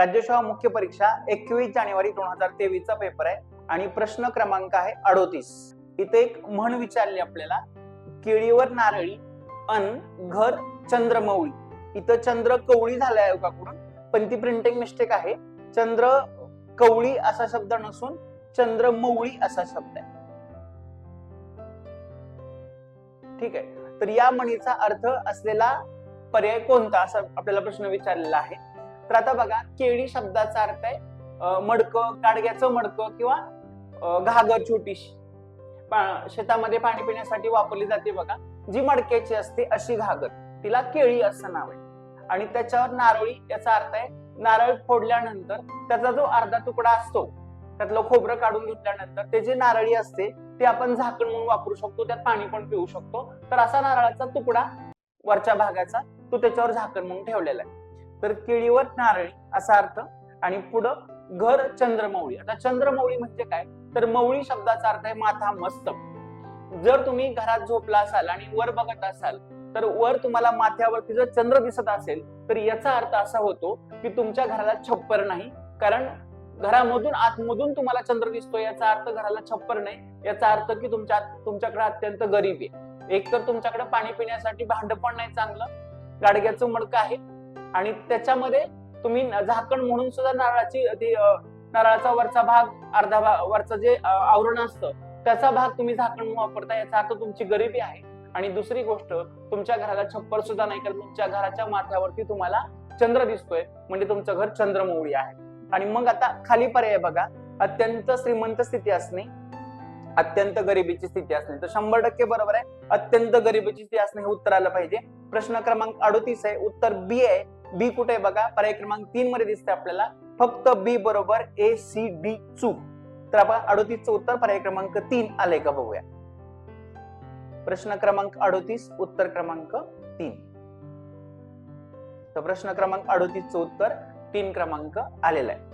राज्यसेवा मुख्य परीक्षा एकवीस जानेवारी दोन हजार तेवीस चा पेपर आहे आणि प्रश्न क्रमांक आहे अडोतीस. इथे एक म्हण विचारली आपल्याला. केळीवर नारळी अन घर चंद्रमौळी. इथं चंद्र कवळी झालाय अयोगाकडून हो पण ती प्रिंटिंग मिस्टेक आहे. चंद्र कवळी असा शब्द नसून चंद्रमौळी असा शब्द आहे. ठीक आहे. तर या म्हणीचा अर्थ असलेला पर्याय कोणता? असा आपल्याला प्रश्न विचारलेला आहे. तर आता बघा केळी शब्दाचा अर्थ आहे मडक मडकं गाडग्याचं मडकं किंवा घागर छोटीशी. शेतामध्ये पाणी पिण्यासाठी वापरली जाते बघा जी मडक्याची असते अशी घागर. तिला केळी असं नाव आहे. आणि त्याच्यावर नारळी याचा अर्थ आहे नारळ फोडल्यानंतर त्याचा जो अर्धा तुकडा असतो त्यातलं खोबरं काढून घेतल्यानंतर ते जे नारळी असते ते आपण झाकण म्हणून वापरू शकतो त्यात पाणी पण पिऊ शकतो. तर असा नारळाचा तुकडा वरच्या भागाचा तो त्याच्यावर झाकण म्हणून ठेवलेला आहे. तर केळीवर नारळी असा अर्थ. आणि पुढं घर चंद्रमौळी. आता चंद्रमौळी म्हणजे काय? तर मौळी शब्दाचा अर्थ आहे माथा मस्तक जर तुम्ही घरात झोपला असाल आणि वर बघत असाल तर वर तुम्हाला माथ्यावरती जर चंद्र दिसत असेल तर याचा अर्थ असा होतो की तुमच्या घराला छप्पर नाही. कारण घरामधून आतमधून तुम्हाला चंद्र दिसतो याचा अर्थ घराला छप्पर नाही. याचा अर्थ की तुमच्या तुमच्याकडे अत्यंत गरीबी आहे. एक तर तुमच्याकडे पाणी पिण्यासाठी भांड पण नाही चांगलं. गाडग्याचं मडकं आहे. आणि त्याच्यामध्ये तुम्ही झाकण म्हणून सुद्धा नारळाची नारळाचा वरचा भाग अर्धा भाग वरचं जे आवरण असतं त्याचा भाग तुम्ही झाकण म्हणून वापरता याचा अर्थ तुमची गरिबी आहे. आणि दुसरी गोष्ट तुमच्या घराला छप्पर सुद्धा नाही कारण तुमच्या घराच्या माथ्यावरती तुम्हाला चंद्र दिसतोय म्हणजे तुमचं घर चंद्रमौळी आहे. आणि मग आता खाली पर्याय बघा अत्यंत श्रीमंत स्थिती असणे अत्यंत गरिबीची स्थिती असणे. तर शंभर टक्के बरोबर आहे अत्यंत गरिबीची स्थिती असणे हे उत्तर आलं पाहिजे. प्रश्न क्रमांक अडोतीस आहे उत्तर बी आहे. बी कुठे बघा? पर्याय क्रमांक तीन मध्ये दिसते आपल्याला. फक्त बी बरोबर ए सी डी चूक तर आपण अडोतीसचं उत्तर पर्याय क्रमांक तीन आले का बघूया. प्रश्न क्रमांक अडोतीस उत्तर क्रमांक तीन. तर प्रश्न क्रमांक अडोतीसचं उत्तर तीन क्रमांक आलेला आहे.